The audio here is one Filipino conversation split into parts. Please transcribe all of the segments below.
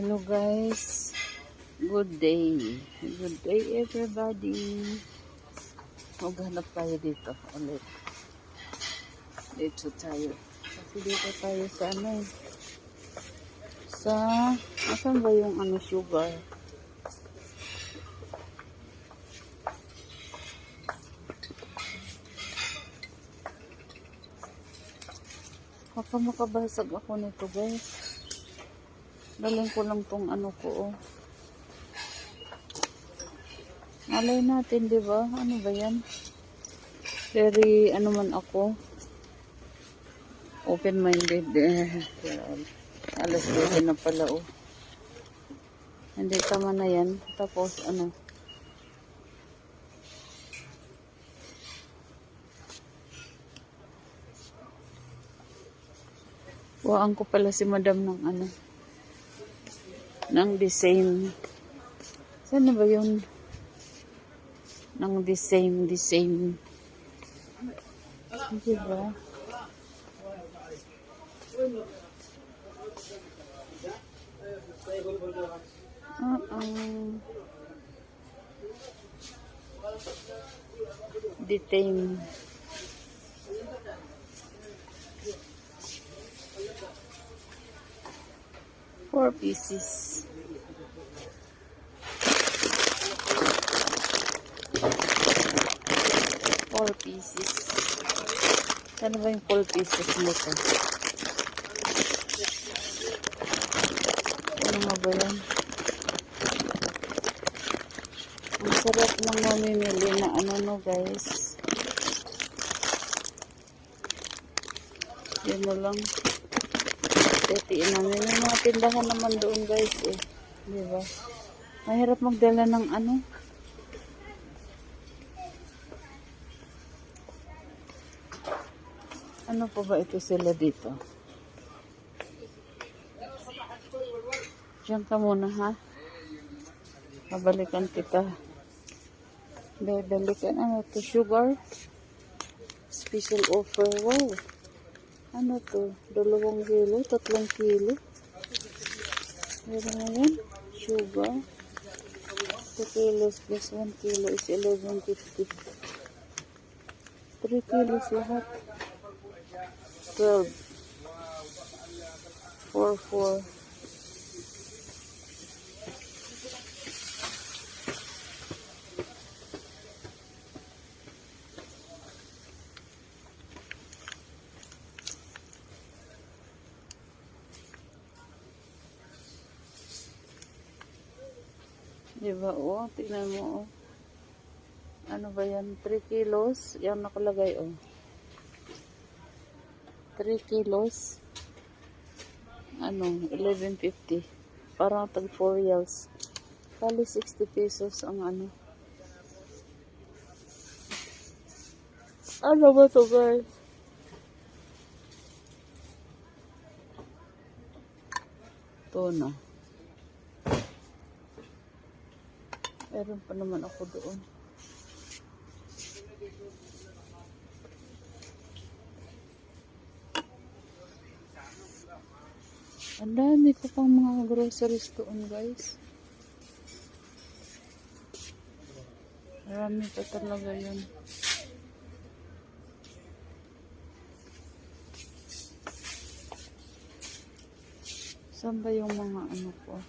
Hello guys. Good day. Good day everybody. Maghanap tayo dito ulit. Dito tayo. Kasi dito tayo sa ano. Sa, asan ba yung ano sugar? Baka makabasag ako nito guys. Daling ko lang tong ano ko oh. Malay natin, di ba? Ano ba yan? Very, ano man ako. Open-minded. Alas 12 na pala oh. Hindi, tama na yan. Tapos, ano. Waan ko pala si madam ng ano. Ng design. Saan na ba yun? Ng design, design. Diba? Uh-uh. Detain. Four pieces. Four pieces. Ano ba yung four pieces nito? Ano nga ba yan? Ang sarap ng mamimili na ano no guys. Yan na lang. Tetiin namin. May mga tindahan naman doon guys eh. Di ba? Mahirap magdala ng ano. Ano pa ba ito sila dito? Diyan ka muna ha. Mabalikan kita. Bebalikan ano to? Sugar? Special offer. Wow. Ano to? Dalawang kilo? Tatlong kilo? Meron na yan? Sugar? 2 kilos plus 1 kilo is 11.50. 3 kilos lahat. 12. 4, 4. Diba, oh, tingnan mo, oh. Ano ba yan? 3 kilos? Yan nakalagay, oh. 3 kilos. Ano, 11.50. Parang tag 4 reals. Kali 60 pesos ang ano. Ano ba to guys? Tuna. Meron pa naman ako doon. Ang dami ko pang mga groceries doon guys. Marami pa talaga yun. Saan ba yung mga ano ko?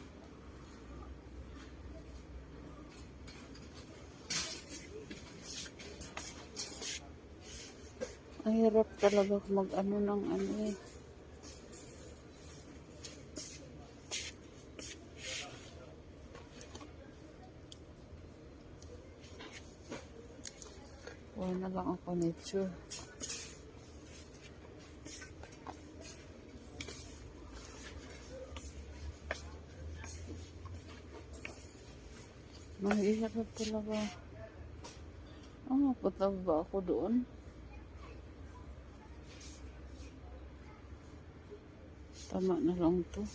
Ang hirap talaga mag-ano ng ano eh. Wala na lang ako nito. Mahirap talaga. Ah, punta ba ako doon? Tama na lang to.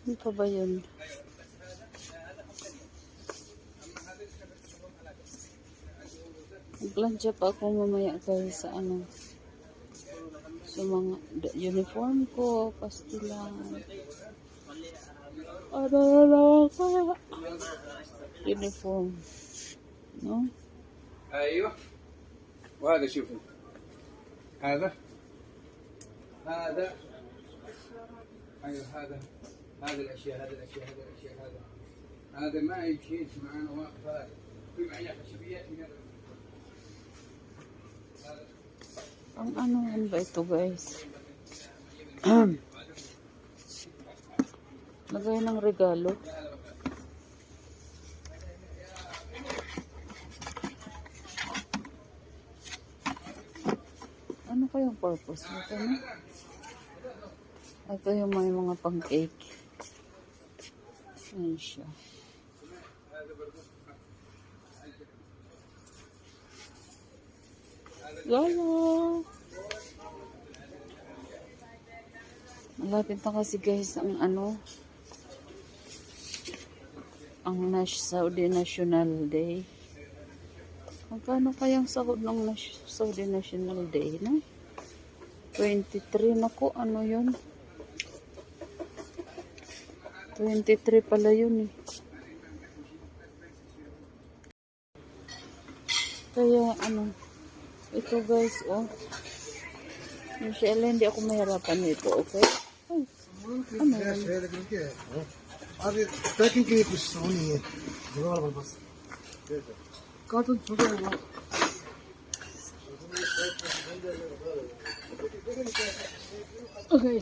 Ano pa ba yun? Maglansya pa ako mamaya guys sa ano. Sa mga d- uniform ko, pastilan. Ano na lang ka? Uniform. No? ايوه وهذا شوفوا هذا هذا ايوه هذا هذه الاشياء هذه الاشياء هذه الاشياء هذا هذا ما يمشي يمشي معنا واقف هذا في معنا خشبيات من هذا Ang ano yan ba ito guys? Lagay ng regalo. Ano kayang purpose nito no? Ito yung may mga pang cake. Ayan siya. Lolo! Malapit na kasi guys ang ano ang Nash Saudi National Day. Magkano kayang sahod ng Nash Saudi National Day na? 23 na ko. Ano yun? 23 pala yun eh. Kaya ano, ito guys, oh. Michelle, hindi ako mahirapan nito, okay? Ay, ano yan? अरे ट्रैकिंग के लिए कुछ सामान नहीं है जगह वाला बस कार्टून छोटे हैं ना Okay.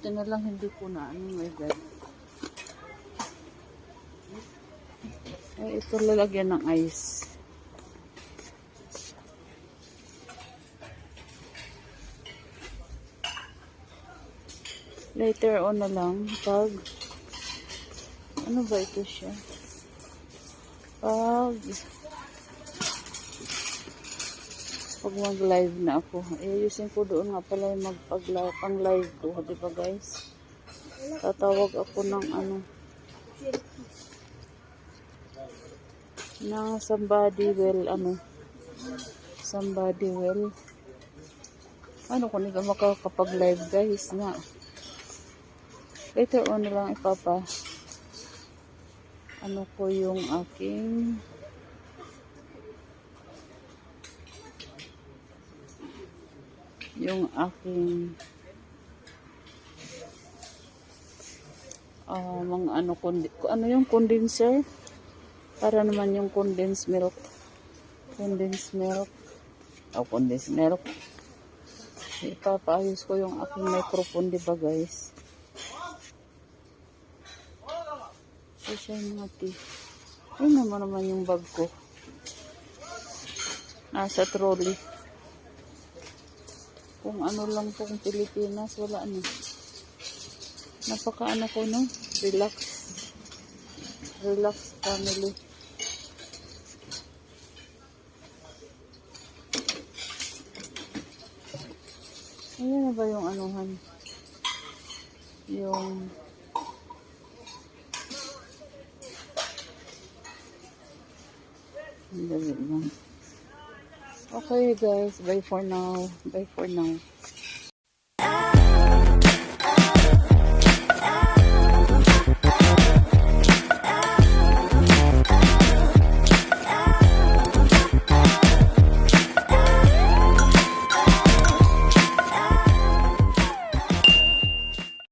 Buti na lang hindi ko na ano my God. Ay, ito lalagyan ng ice. Later on na lang, pag ano ba ito siya? Pag pag mag-live na ako. Ayusin ko doon nga pala yung magpag-live, pang live ko, di ba guys? Tatawag ako ng ano, ng somebody well, ano, somebody well. Ano kung hindi ka makakapag-live guys nga. Later on na lang ipapa ano ko yung aking yung aking ah mga ano ano yung condenser? Para naman yung condensed milk. Condensed milk. O condensed milk. Ipapaayos ko yung aking microphone di ba guys? Yung mga tea. Yun naman naman yung bag ko. Nasa trolley kung ano lang pong Pilipinas, wala na. Napaka ano ko no, relax. Relax family. Ayan na ba yung anuhan? Yung Ang dali lang. Okay guys, bye for now. Bye for now.